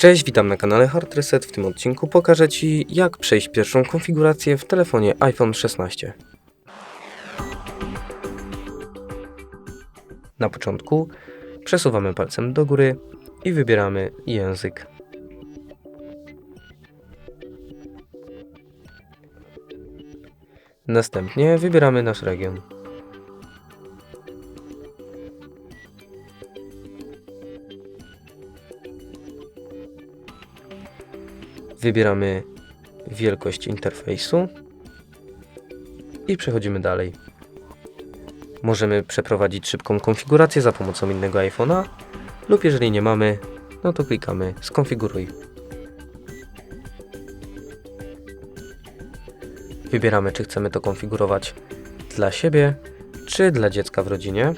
Cześć, witam na kanale Hard Reset. W tym odcinku pokażę Ci, jak przejść pierwszą konfigurację w telefonie iPhone 16. Na początku przesuwamy palcem do góry i wybieramy język. Następnie wybieramy nasz region. Wybieramy wielkość interfejsu i przechodzimy dalej. Możemy przeprowadzić szybką konfigurację za pomocą innego iPhone'a lub jeżeli nie mamy, no to klikamy skonfiguruj. Wybieramy czy chcemy to konfigurować dla siebie czy dla dziecka w rodzinie.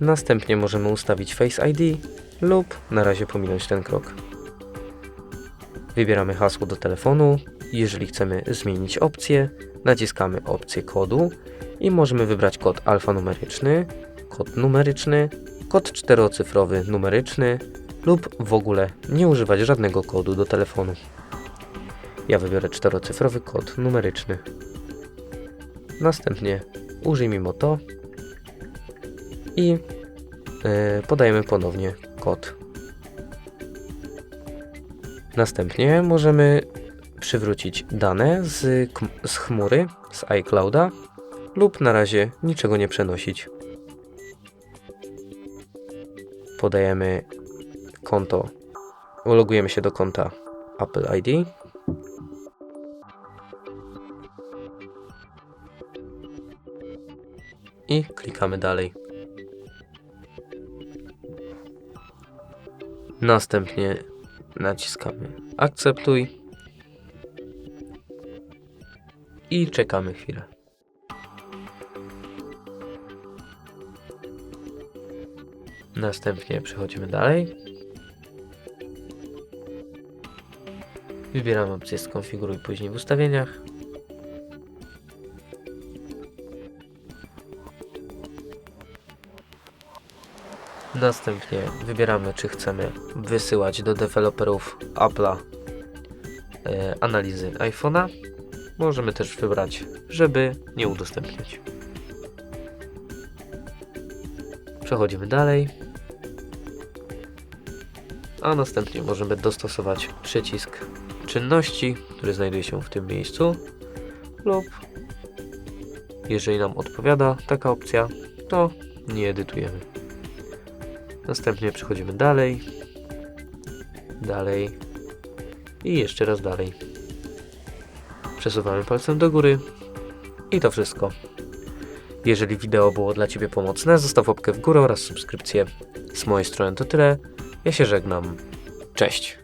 Następnie możemy ustawić Face ID lub na razie pominąć ten krok. Wybieramy hasło do telefonu. Jeżeli chcemy zmienić opcję, naciskamy opcję kodu i możemy wybrać kod alfanumeryczny, kod numeryczny, kod czterocyfrowy numeryczny lub w ogóle nie używać żadnego kodu do telefonu. Ja wybiorę czterocyfrowy kod numeryczny. Następnie użyjmy to i yy, podajemy ponownie kod Następnie możemy przywrócić dane z, z chmury, z iClouda lub na razie niczego nie przenosić. Podajemy konto, logujemy się do konta Apple ID. I klikamy dalej. Następnie naciskamy akceptuj i czekamy chwilę. Następnie przechodzimy dalej. Wybieramy opcję skonfiguruj później w ustawieniach. Następnie wybieramy, czy chcemy wysyłać do deweloperów Apple'a e, analizy iPhone'a. Możemy też wybrać, żeby nie udostępniać. Przechodzimy dalej. A następnie możemy dostosować przycisk czynności, który znajduje się w tym miejscu, lub jeżeli nam odpowiada taka opcja, to nie edytujemy. Następnie przechodzimy dalej, dalej i jeszcze raz dalej. Przesuwamy palcem do góry i to wszystko. Jeżeli wideo było dla Ciebie pomocne, zostaw łapkę w górę oraz subskrypcję. Z mojej strony to tyle. Ja się żegnam. Cześć.